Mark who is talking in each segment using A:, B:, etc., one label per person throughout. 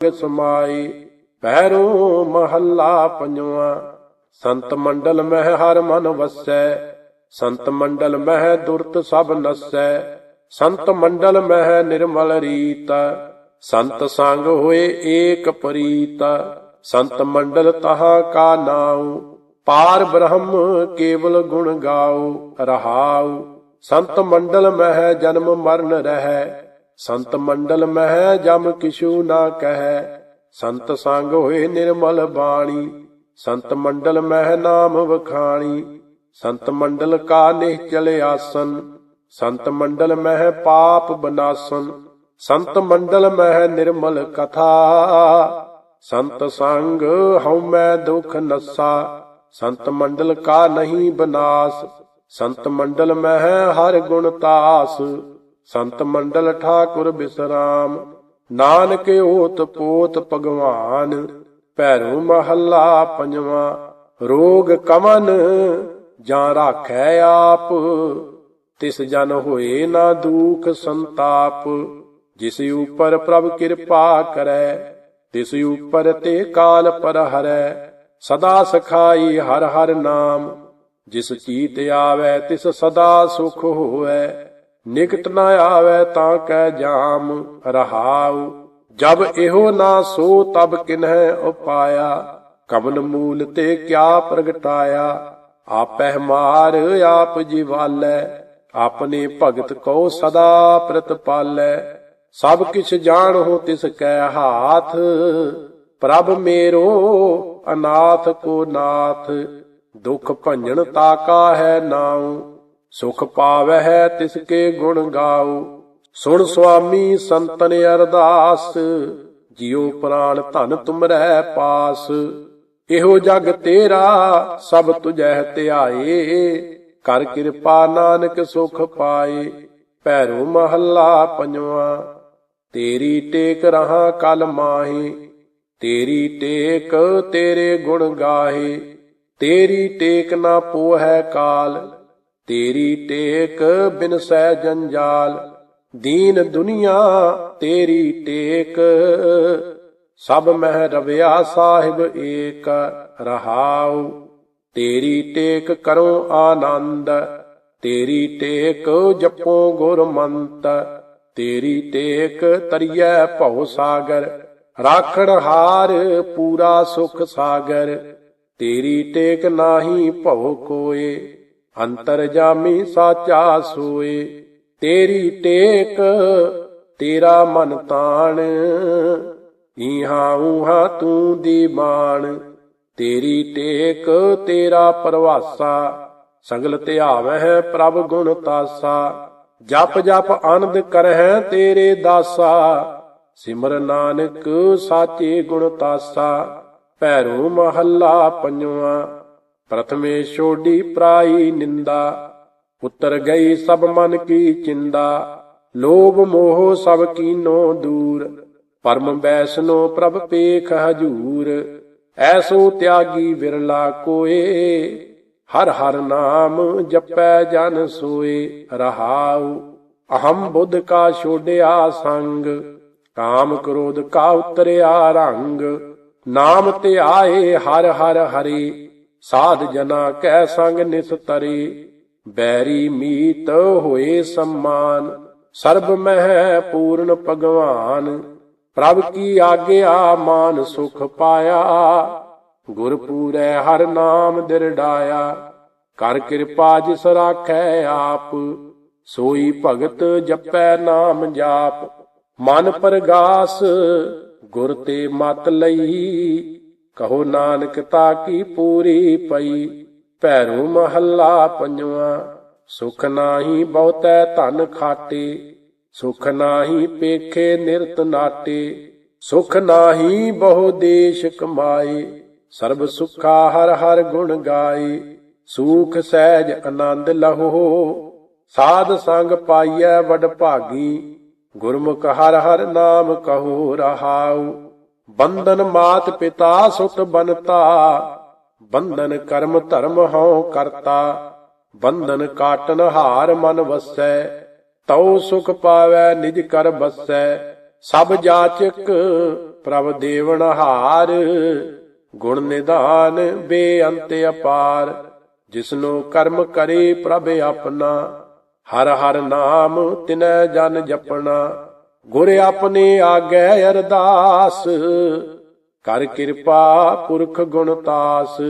A: ਸਮਾਈ ਪੈਰੋਂ ਮਹੱਲਾ ਪੰਜਵਾ। ਸੰਤ ਮੰਡਲ ਮਹਿ ਹਰ ਮਨ ਵਸੈ, ਸੰਤ ਮੰਡਲ ਮਹਿ ਦੁਰਤ ਸਭ ਨਸੈ। ਸੰਤ ਮੰਡਲ ਮਹਿ ਨਿਰਮਲ ਰੀਤ, ਸੰਤ ਸੰਗ ਹੋਏ ਏਕ ਪ੍ਰੀਤ। ਸੰਤ ਮੰਡਲ ਤਹਾ ਕਾ ਨਾਉ, ਪਾਰ ਬ੍ਰਹਮ ਕੇਵਲ ਗੁਣ ਗਾਉ, ਰਹਾਉ। ਸੰਤ ਮੰਡਲ ਮਹਿ ਜਨਮ ਮਰਨ ਰਹੈ ਸੰਤ ਮੰਡਲ ਮਹਿ ਜਮ ਕਿਛੂ ਨਾ ਕਹੈ। ਸੰਤ ਸੰਗ ਹੋਏ ਨਿਰਮਲ ਬਾਣੀ। ਸੰਤ ਮੰਡਲ ਮਹਿ ਨਾਮ ਵਖਾਣੀ। ਸੰਤ ਮੰਡਲ ਕਾ ਨਿਹਚਲ ਆਸਨ। ਸੰਤ ਮੰਡਲ ਮਹਿ ਪਾਪ ਬਨਾਸਨ। ਸੰਤ ਮੰਡਲ ਮਹਿ ਨਿਰਮਲ ਕਥਾ। ਸੰਤ ਸੰਗ ਹਉ ਮੈਂ ਦੁਖ ਨਸਾ। ਸੰਤ ਮੰਡਲ ਕਾ ਨਹੀਂ ਬਨਾਸ। ਸੰਤ ਮੰਡਲ ਮਹਿ ਹਰ ਗੁਣ ਤਾਸ। ਸੰਤ ਮੰਡਲ ਠਾਕੁਰ ਬਿਸਰਾਮ, ਨਾਨਕ ਓਤ ਪੋਤ ਭਗਵਾਨ, ਭੈਰੂ ਮਹੱਲਾ ਪੰਜਵਾ, ਰੋਗ ਕਮਨ ਜਾਂ ਰਾਖੈ ਆਪ, ਤਿਸ ਜਨ ਹੋਏ ਨਾ ਦੁਖ ਸੰਤਾਪ, ਜਿਸ ਉਪਰ ਪ੍ਰਭ ਕਿਰਪਾ ਕਰੈ, ਤਿਸ ਉਪਰ ਤੇ ਕਾਲ ਪਰ ਹਰੈ ਸਦਾ ਸਖਾਈ ਹਰ ਹਰ ਨਾਮ, ਜਿਸ ਚੀਤ ਆਵੈ ਤਿਸ ਸਦਾ ਸੁਖ ਹੋਵੈ। ਨਿਕਟ ਨਾ ਆਵੈ ਤਾਂ ਕਹਿ ਜਾਮ ਰਹਾਉ। ਜਬ ਇਹੋ ਨਾ ਸੋ ਤਬ ਕਿਨਹਿ ਉਪਾਇਆ। ਕਮਨ ਮੂਲ ਤੇ ਕਿਆ ਪ੍ਰਗਟਾਇਆ। ਆਪਹਿ ਮਾਰ ਆਪ ਜਿਵਾਲੈ। ਆਪਣੇ ਭਗਤ ਕੋ ਸਦਾ ਪ੍ਰਤਪਾਲੈ। ਸਭ ਕਿਛ ਜਾਣੋ ਤਿਸ ਕੈ ਹਾਥ। ਪ੍ਰਭ ਮੇਰੋ ਅਨਾਥ ਕੋ ਨਾਥ। ਦੁਖ ਭੰਜਨ ਤਾਕਾ ਹੈ ਨਾਉ। ਸੁਖ ਪਾਵਹਿ ਤਿਸ ਕੇ ਗੁਣ ਗਾਉ। ਸੁਣ ਸੁਆਮੀ ਸੰਤਨ ਅਰਦਾਸ, ਜਿਉ ਪ੍ਰਾਨ ਧਨ ਤੁਮਰੈ ਪਾਸ। ਇਹੋ ਜਗ ਤੇਰਾ, ਸਭ ਤੁਝੈ ਧਿਆਏ। ਕਰ ਕਿਰਪਾ ਨਾਨਕ ਸੁਖ ਪਾਏ, ਭੈਰੋ ਮਹੱਲਾ ਪੰਜਵਾ। ਤੇਰੀ ਟੇਕ ਰਹਾ ਕਲ ਮਾਹੀ, ਤੇਰੀ ਟੇਕ ਤੇਰੇ ਗੁਣ ਗਾਹੇ। ਤੇਰੀ ਟੇਕ ਨਾ ਪੋਹੈ ਕਾਲ ਤੇਰੀ ਟੇਕ ਬਿਨ ਸਹਿ ਜੰਜਾਲ, ਦੀਨ ਦੁਨੀਆ ਤੇਰੀ ਟੇਕ। ਸਭ ਮਹਿ ਰਵਿਆ ਸਾਹਿਬ ਏਕ, ਰਹਾਉ, ਤੇਰੀ ਟੇਕ ਕਰੋ ਆਨੰਦ। ਤੇਰੀ ਟੇਕ ਜਪੋ ਗੁਰਮੰਤ, ਤੇਰੀ ਟੇਕ ਤਰੀਐ ਭਉ ਸਾਗਰ। ਰਾਖਣ ਹਾਰ ਪੂਰਾ ਸੁਖ ਸਾਗਰ, ਤੇਰੀ ਟੇਕ ਨਾਹੀ ਭਉ ਕੋਏ। ਅੰਤਰ ਜਾਮੀ ਸਾਚਾ ਸੋਏ, ਤੇਰੀ ਟੇਕ, ਤੇਰਾ ਮਨ ਤਾਣ। ਈਹਾ ਊਹਾ ਤੂੰ ਦੀ ਮਾਣ, ਤੇਰੀ ਟੇਕ, ਤੇਰਾ ਪਰਵਾਸਾ। ਸਗਲ ਧਿਆਵਹਿ ਪ੍ਰਭ ਗੁਣ ਤਾਸਾ। ਜਪ ਜਪ ਆਨੰਦ ਕਰਹਿ ਤੇਰੇ ਦਾਸਾ। ਸਿਮਰ ਨਾਨਕ ਸਾਚੇ ਗੁਣ ਤਾਸਾ। ਭੈਰੋ ਮਹੱਲਾ ਪੰਜਵਾ। ਪ੍ਰਥਮੇ ਛੋਡੀ ਪ੍ਰਾਈ ਨਿੰਦਾ ਉਤਰ ਗਈ ਸਭ ਮਨ ਕੀ ਚਿੰਦਾ। ਲੋਭ ਮੋਹ ਸਭ ਕੀਨੋ ਦੂਰ, ਪਰਮ ਬੈਸਨੋ ਪ੍ਰਭ ਪੇਖ ਹਜੂਰ। ਐਸੋ ਤਿਆਗੀ ਵਿਰਲਾ ਕੋਏ, ਹਰ ਹਰ ਨਾਮ ਜਪੈ ਜਨ ਸੋਏ, ਰਹਾਉ, ਅਹੰ ਬੁੱਧ ਕਾ ਛੋੜਿਆ ਸੰਗ, ਕਾਮ ਕ੍ਰੋਧ ਕਾ ਉਤਰਿਆ ਰੰਗ। ਨਾਮ ਤੇ ਆਏ ਹਰ ਹਰ ਹਰੀ ਸਾਧ ਜਨਾ ਕੈ ਸੰਗ ਨਿਸ ਤਰੇ, ਬੈਰੀ ਮੀਤ ਹੋਏ ਸਮਾਨ। ਸਰਬ ਮਹਿ ਪੂਰਨ ਭਗਵਾਨ, ਪ੍ਰਭ ਕੀ ਆਗਿਆ ਮਾਨ ਸੁਖ ਪਾਇਆ। ਗੁਰ ਪੂਰੈ ਹਰ ਨਾਮ ਦਿਰਡਾਇਆ ਕਰ ਕਿਰਪਾ ਜਿਸ ਰਾਖੈ ਆਪ। ਸੋਈ ਭਗਤ ਜਪੈ ਨਾਮ ਜਾਪ, ਮਨ ਪਰਗਾਸ, ਗੁਰ ਤੇ ਮਤ ਲਈ। ਕਹੋ ਨਾਨਕ ਤਾ ਕੀ ਪੂਰੀ ਪਈ, ਭੈਰੂ ਮਹੱਲਾ ਪੰਜਵਾ। ਸੁਖ ਨਾਹੀ ਬਹੁਤੈ ਧਨ ਖਾਟੇ, ਸੁਖ ਨਾਹੀ ਪੇਖੇ ਨਿਰਤ ਨਾਟੇ। ਸੁਖ ਨਾਹੀ ਬਹੁ ਦੇਸ਼ ਕਮਾਏ, ਸਰਬ ਸੁਖਾ ਹਰ ਹਰ ਗੁਣ ਗਾਏ। ਸੂਖ ਸਹਿਜ ਆਨੰਦ ਲਹੋ, ਸਾਧ ਸੰਗ ਪਾਈਐ ਵਡ ਭਾਗੀ। ਗੁਰਮੁਖ ਹਰ ਹਰ ਨਾਮ ਕਹੋ ਰਹਾਉ। ਬੰਧਨ ਮਾਤ ਪਿਤਾ ਸੁਤ ਬਨਤਾ, ਬੰਧਨ ਕਰਮ ਧਰਮ ਹਉ ਕਰਤਾ, ਬੰਧਨ ਕਾਟਨ ਹਾਰ ਮਨ ਵਸੈ, ਤਉ ਸੁਖ ਪਾਵੈ ਨਿਜ ਕਰ ਬਸੈ, ਸਭ ਜਾਚਕ ਪ੍ਰਭ ਦੇਵਨ ਹਾਰ, ਗੁਣ ਨਿਦਾਨ ਬੇਅੰਤ ਅਪਾਰ, ਜਿਸਨੂੰ ਕਰਮ ਕਰੇ ਪ੍ਰਭ ਆਪਣਾ, ਹਰ ਹਰ ਨਾਮ ਤਿਨੈ ਜਨ ਜਪਣਾ ਗੁਰ ਆਪਣੇ ਆਗੇ ਅਰਦਾਸ। ਕਰ ਕਿਰਪਾ ਪੁਰਖ ਗੁਣਤਾਸ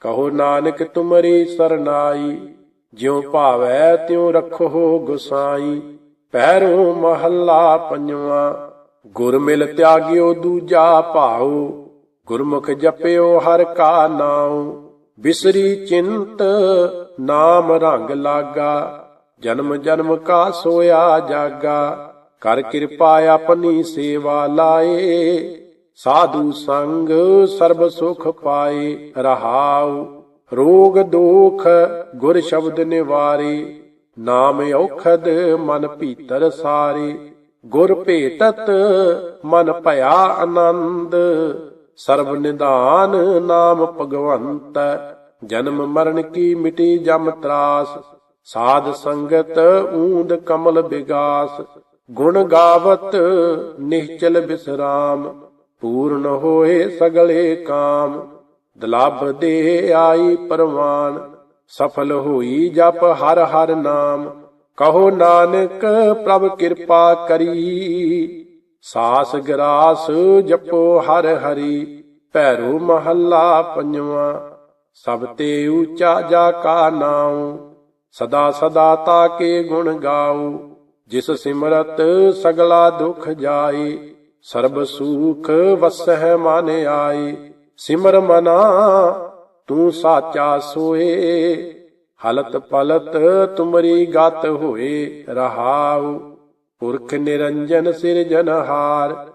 A: ਕਹੋ ਨਾਨਕ ਤੁਮਰੀ ਸਰਨਾਈ। ਜਿਉ ਭਾਵੈ ਤਿਉ ਰੱਖੋ ਗੁਸਾਈ। ਪੈਰੋਂ ਮਹੱਲਾ ਪੰਜਵਾ। ਗੁਰ ਮਿਲ ਤਿਆਗਿਓ ਦੂਜਾ ਭਾਉ। ਗੁਰਮੁਖ ਜਪਿਓ ਹਰ ਕਾ ਨਾਉ। ਬਿਸਰੀ ਚਿੰਤ ਨਾਮ ਰੰਗ ਲਾਗਾ। ਜਨਮ ਜਨਮ ਕਾ ਸੋਇਆ ਜਾਗਾ। ਕਰ ਕਿਰਪਾ ਆਪਣੀ ਸੇਵਾ ਲਾਏ, ਸਾਧੂ ਸੰਗ ਸਰਬ ਸੁਖ ਪਾਏ, ਰਹਾਉ, ਰੋਗ ਦੋਖ ਗੁਰ ਸ਼ਬਦ ਨਿਵਾਰੇ, ਨਾਮ ਔਖਦ ਮਨ ਭੀਤਰ ਸਾਰੇ, ਗੁਰ ਭੇਟਤ ਮਨ ਭਇਆ ਆਨੰਦ, ਸਰਬ ਨਿਦਾਨ ਨਾਮ ਭਗਵੰਤ, ਜਨਮ ਮਰਨ ਕੀ ਮਿਟੀ ਜਮ ਤਰਾਸ, ਸਾਧ ਸੰਗਤ ਊਂਦ ਕਮਲ ਬਿਗਾਸ ਗੁਣ ਗਾਵਤ ਨਿਹਚਲ ਬਿਸਰਾਮ, ਪੂਰਨ ਹੋਏ ਸਗਲੇ ਕਾਮ। ਦਲਬ ਦੇ ਆਈ ਪਰਵਾਨ, ਸਫਲ ਹੋਈ ਜਪ ਹਰ ਹਰ ਨਾਮ। ਕਹੋ ਨਾਨਕ, ਪ੍ਰਭ ਕਿਰਪਾ ਕਰੀ। ਸਾਸ ਗਰਾਸ ਜਪੋ ਹਰ ਹਰੀ, ਭੈਰੂ ਮਹੱਲਾ ਪੰਜਵਾ। ਸਭ ਤੇ ਊਚਾ ਜਾ ਕਾ ਨਾਉ, ਸਦਾ ਸਦਾ ਤਾਕੇ ਗੁਣ ਗਾਉ। ਜਿਸ ਸਿਮਰਤ ਸਗਲਾ ਦੁਖ ਜਾਏ ਸਰਬ ਸੁਖ ਵਸਹਿ ਮਨ ਆਏ ਸਿਮਰ ਮਨਾ, ਤੂੰ ਸਾਚਾ ਸੋਏ, ਹਲਤ ਪਲਤ ਤੁਮਰੀ ਗਤ ਹੋਏ ਰਹਾਉ। ਪੁਰਖ ਨਿਰੰਜਨ ਸਿਰਜਨਹਾਰ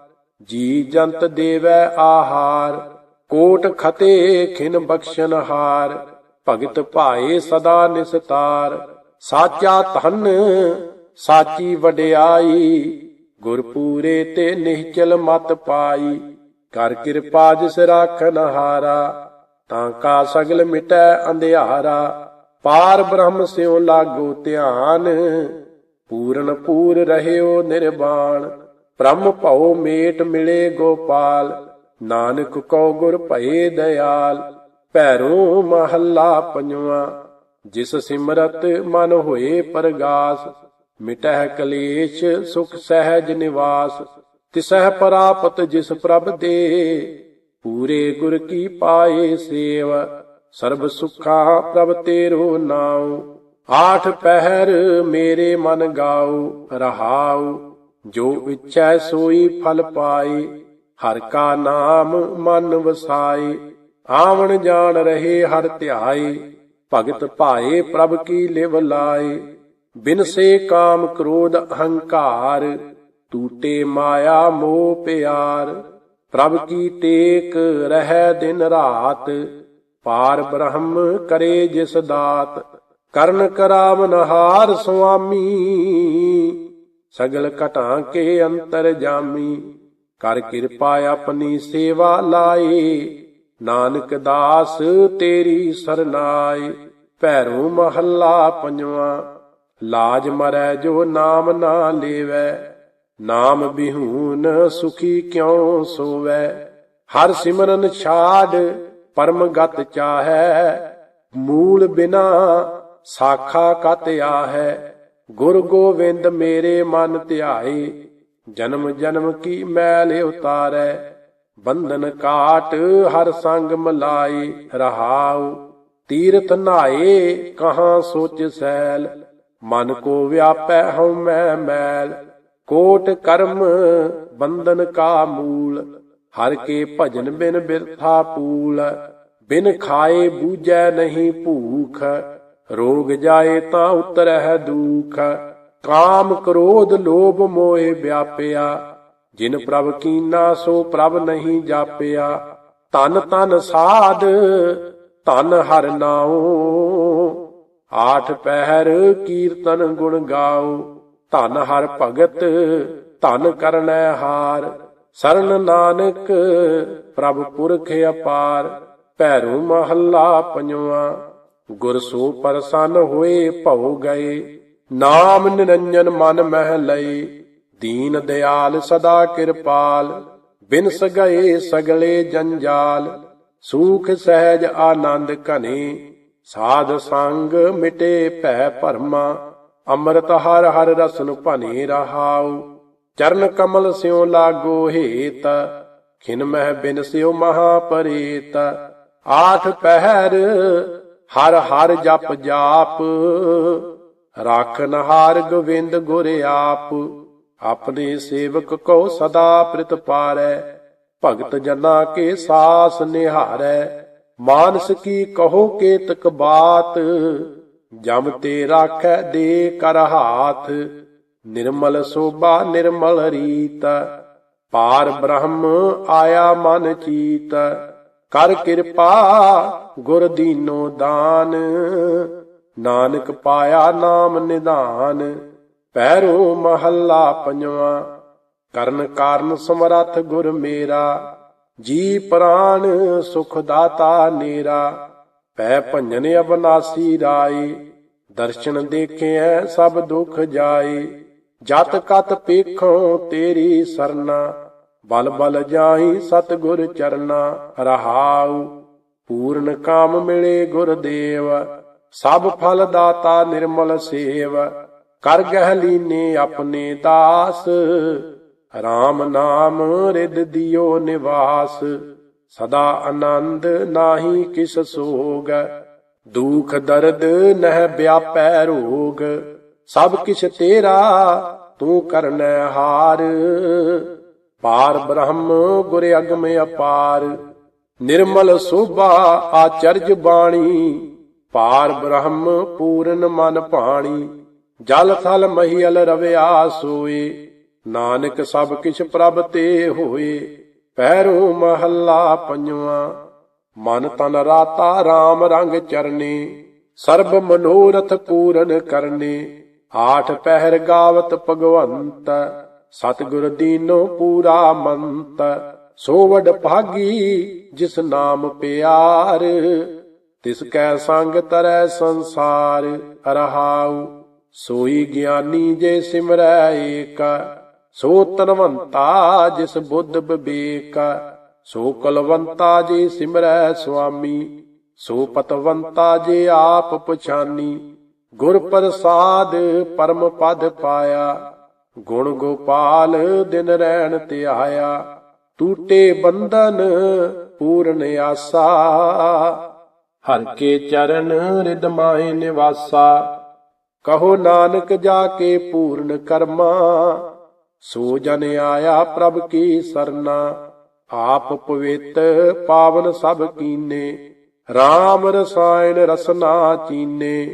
A: ਜੀ ਜੰਤ ਦੇਵੈ ਆਹਾਰ। ਕੋਟ ਖਤੇ ਖਿਨ ਬਖਸ਼ਨਹਾਰ ਭਗਤ ਭਾਏ ਸਦਾ ਨਿਸਤਾਰ। ਸਾਚਾ ਧਨ ਸਾਚੀ ਵਡਿਆਈ, ਗੁਰਪੂਰੇ ਤੇ ਨਿਹਚਲ ਮਤ ਪਾਈ। ਕਰ ਕਿਰਪਾ ਜਿਸ ਰਾਖਨ ਹਾਰਾ, ਤਾਂ ਕਾ ਸਗਲ ਮਿਟੈ ਅੰਧਿਆਰਾ। ਪਾਰ ਬ੍ਰਹਮ ਸਿਉ ਲਾਗੋ ਧਿਆਨ, ਪੂਰਨ ਪੂਰ ਰਹਿਓ ਨਿਰਵਾਣ। ਬ੍ਰਹਮ ਭਉ ਮੇਟ ਮਿਲੇ ਗੋਪਾਲ, ਨਾਨਕ ਕਉ ਗੁਰ ਭਏ ਦਇਆਲ ਭੈਰੋ ਮਹੱਲਾ ਪੰਜਵਾ, ਜਿਸ ਸਿਮਰਤ ਮਨ ਹੋਏ ਪਰਗਾਸ। ਮਿਟਹਿ ਕਲੇਸ਼ ਸੁਖ ਸਹਿਜ ਨਿਵਾਸ, ਤਿਸਹਿ ਪ੍ਰਾਪਤ ਜਿਸ ਪ੍ਰਭ ਦੇ। ਪੂਰੇ ਗੁਰ ਕੀ ਪਾਏ ਸੇਵ, ਸਰਬ ਸੁਖਾ ਪ੍ਰਭ ਤੇਰੋ ਨਾਉ। ਆਠ ਪਹਿਰ ਮੇਰੇ ਮਨ ਗਾਉ, ਰਹਾਉ। ਜੋ ਇੱਛੈ ਸੋਈ ਫਲ ਪਾਏ, ਹਰ ਕਾ ਨਾਮ ਮਨ ਵਸਾਏ। ਆਵਣ ਜਾਣ ਰਹੇ ਹਰ ਧਿਆਏ, ਭਗਤ ਭਾਏ ਪ੍ਰਭ ਕੀ ਲਿਵ ਲਾਏ। ਬਿਨ ਸੇ ਕਾਮ ਕ੍ਰੋਧ ਅਹੰਕਾਰ ਟੂਟੇ ਮਾਇਆ ਮੋਹ ਪਿਆਰ। ਪ੍ਰਭ ਕੀ ਟੇਕ ਰਹਿ ਦਿਨ ਰਾਤ, ਪਾਰ ਬ੍ਰਹਮ ਕਰੇ ਜਿਸ ਦਾਤ। ਕਰਨ ਕਰਾਵਨ ਹਾਰ ਸੁਆਮੀ, ਸਗਲ ਘਟਾਂ ਕੇ ਅੰਤਰ ਜਾਮੀ। ਕਰ ਕਿਰਪਾ ਆਪਣੀ ਸੇਵਾ ਲਾਏ, ਨਾਨਕ ਦਾਸ ਤੇਰੀ ਸਰਨਾਏ। ਭੈਰੋ ਮਹੱਲਾ ਪੰਜਵਾਂ। ਲਾਜ ਮਰੈ ਜੋ ਨਾਮ ਨਾ ਲੇਵੈ, ਨਾਮ ਬਿਹੂਨ ਸੁਖੀ ਕਿਉ ਸੋਵੈ? ਹਰ ਸਿਮਰਨ ਛਾੜ ਪਰਮ ਗਤ ਚਾਹੈ, ਮੂਲ ਬਿਨਾ ਸਾਖਾ ਕਤ ਆਹੈ। ਗੁਰ ਗੋਵਿੰਦ ਮੇਰੇ ਮਨ ਧਿਆਏ, ਜਨਮ ਜਨਮ ਕੀ ਮੈਲ ਉਤਾਰੈ। ਬੰਧਨ ਕਾਟ ਹਰ ਸੰਗ ਮਲਾਈ ਰਹਾਉ, ਤੀਰਥ ਨਾਏ, ਕਹਾ ਸੋਚ ਸੈਲ। ਮਨ ਕੋ ਵਿਆਪੈ ਹਉ ਮੈਂ ਮੈਲ, ਕੋਟ ਕਰਮ ਬੰਧਨ ਕਾ ਮੂਲ, ਹਰ ਕੇ ਭਜਨ ਬਿਨ ਬਿਰਥਾ ਪੂਲ, ਬਿਨ ਖਾਏ ਬੂਝੈ ਨਹੀਂ ਭੂਖ, ਰੋਗ ਜਾਏ ਤਾਂ ਉਤਰਹਿ ਦੁਖ, ਕਾਮ ਕ੍ਰੋਧ ਲੋਭ ਮੋਏ ਵਿਆਪਿਆ, ਜਿਨ ਪ੍ਰਭ ਕੀਨਾ ਸੋ ਪ੍ਰਭ ਨਹੀਂ ਜਾਪਿਆ ਤਨ ਤਨ ਸਾਧ ਤਨ ਹਰ ਨਾਉ ਆਠ ਪਹਿਰ ਕੀਰਤਨ ਗੁਣ ਗਾਉ, ਧਨ ਹਰ ਭਗਤ, ਧਨ ਕਰਨੈ ਹਾਰ। ਸਰਨ ਨਾਨਕ, ਪ੍ਰਭ ਪੁਰਖ ਅਪਾਰ, ਭੈਰੂ ਮਹੱਲਾ ਪੰਜਵਾ। ਗੁਰ ਸੋ ਪਰਸਨ ਹੋਏ ਭਉ ਗਏ, ਨਾਮ ਨਿਰੰਜਨ ਮਨ ਮਹਿ ਲਈ ਦੀਨ ਦਿਆਲ ਸਦਾ ਕਿਰਪਾਲ, ਬਿਨਸ ਗਏ ਸਗਲੇ ਜੰਜਾਲ। ਸੂਖ ਸਹਿਜ ਆਨੰਦ ਘਨੇ ਸਾਧ ਸੰਗ ਮਿਟੇ ਭੈ ਭਰਮਾ, ਅੰਮ੍ਰਿਤ ਹਰ ਹਰ ਰਸਨ ਭਨੇ ਰਹਾਉ। ਚਰਨ ਕਮਲ ਸਿਉ ਲਾਗੋ ਹੇਤ, ਖਿਨ ਮਹਿ ਬਿਨ ਸਿਉ ਮਹਾ ਪਰੇਤ। ਆਠ ਪਹਿਰ ਹਰ ਹਰ ਜਪ ਜਾਪ ਰਾਖਨ ਹਾਰ ਗੋਵਿੰਦ ਗੁਰ ਆਪ। ਆਪਣੇ ਸੇਵਕ ਕੋ ਸਦਾ ਪ੍ਰਿਤ ਪਾਰੈ ਭਗਤ ਜਨਾ ਕੇ ਸਾਸ ਨਿਹਾਰੈ। ਮਾਨਸ ਕੀ ਕਹੋ ਕੇਤਕ ਬਾਤ, ਜਮ ਤੇ ਰਾਖੈ ਦੇ ਕਰ ਹਾਥ, ਨਿਰਮਲ ਸੋਭਾ ਨਿਰਮਲ ਰੀਤ, ਪਾਰ ਬ੍ਰਹਮ ਆਇਆ ਮਨ ਚੀਤ, ਕਰ ਕਿਰਪਾ ਗੁਰ ਦੀਨੋ ਦਾਨ, ਨਾਨਕ ਪਾਇਆ ਨਾਮ ਨਿਧਾਨ, ਪੈਰੋ ਮਹੱਲਾ ਪੰਜਵਾ, ਕਰਨ ਕਾਰਨ ਸਮਰੱਥ ਗੁਰ ਮੇਰਾ ਜੀ ਪ੍ਰਾਨ ਸੁਖ ਦਾਤਾ ਨੇਰਾ, ਪੈ ਭੰਜਨ ਅਬਨਾਸੀ ਰਾਏ, ਦਰਸ਼ਨ ਦੇਖਿਐ ਸਭ ਦੁਖ ਜਾਏ। ਜਤ ਕਤ ਪੇਖੋ ਤੇਰੀ ਸਰਨਾ, ਬਲ ਬਲ ਜਾਈ ਸਤ ਗੁਰ ਚਰਨਾ, ਰਹਾਉ, ਪੂਰਨ ਕਾਮ ਮਿਲੇ ਗੁਰਦੇਵ ਸਭ ਫਲ ਦਾਤਾ ਨਿਰਮਲ ਸੇਵ, ਕਰ ਗਹਿ ਲੀਨੇ ਆਪਣੇ ਦਾਸ। RAM ਨਾਮ ਰਿਦ ਦਿਓ ਨਿਵਾਸ, ਸਦਾ ਆਨੰਦ ਨਾਹੀ ਕਿਸ ਸੋਗ। ਦੁਖ ਦਰਦ ਨਹਿ ਵਿਆਪੈ ਰੋਗ, ਸਭ ਕਿਛ ਤੇਰਾ ਤੂੰ ਕਰਨੈ ਹਾਰ। ਪਾਰ ਬ੍ਰਹਮ ਗੁਰ ਅਗਮ ਅਪਾਰ, ਨਿਰਮਲ ਸੋਭਾ ਆਚਰਜ ਬਾਣੀ। ਪਾਰ ਬ੍ਰਹਮ ਪੂਰਨ ਮਨ ਭਾਣੀ, ਜਲ ਥਲ ਮਹੀਲ ਰਵਿਆ ਸੋਏ। ਨਾਨਕ ਸਭ ਕਿਛ ਪ੍ਰਭ ਤੇ ਹੋਏ, ਪੈਰੋ ਮਹੱਲਾ ਪੰਜਵਾ। ਮਨ ਤਨ ਰਾਤਾ RAM ਰੰਗ ਚਰਨੇ, ਸਰਬ ਮਨੋਰਥ ਪੂਰਨ ਕਰਨੇ। ਆਠ ਪਹਿਰ ਗਾਵਤ ਭਗਵੰਤ, ਸਤਿਗੁਰ ਦੀਨੋ ਪੂਰਾ ਮੰਤ। ਸੋਵਡ ਭਾਗੀ ਜਿਸ ਨਾਮ ਪਿਆਰ, ਤਿਸ ਕੈ ਸੰਗ ਤਰੈ ਸੰਸਾਰ, ਰਹਾਉ। ਸੋਈ ਗਿਆਨੀ ਜੇ ਸਿਮਰੈ ਏਕ। ਸੋ ਤਨਵੰਤਾ ਜਿਸ ਬੁੱਧ ਬਿਬੇਕ ਸੋ ਕਲਵੰਤਾ ਜੇ ਸਿਮਰੈ ਸੁਆਮੀ ਸੋ ਪਤਵੰਤਾ ਜੇ ਆਪ ਪਛਾਨੀ, ਗੁਰ ਪ੍ਰਸਾਦ ਪਰਮ ਪਦ ਪਾਇਆ, ਗੁਣ ਗੋਪਾਲ ਦਿਨ ਰਹਿਣ ਤੇ ਆਇਆ ਟੂਟੇ ਬੰਧਨ ਪੂਰਨ ਆਸਾ। ਹਰ ਕੇ ਚਰਨ ਰਿਦਮਾਏ ਨਿਵਾਸਾ, ਕਹੋ ਨਾਨਕ ਜਾ ਕੇ ਪੂਰਨ ਕਰਮਾ। ਸੋ ਜਨ ਆਇਆ ਪ੍ਰਭ ਕੀ ਸਰਨਾ, ਆਪ ਪਵਿੱਤ ਪਾਵਨ ਸਭ ਕੀਨੇ RAM ਰਸਾਇਣ ਰਸਨਾ ਚੀਨੇ।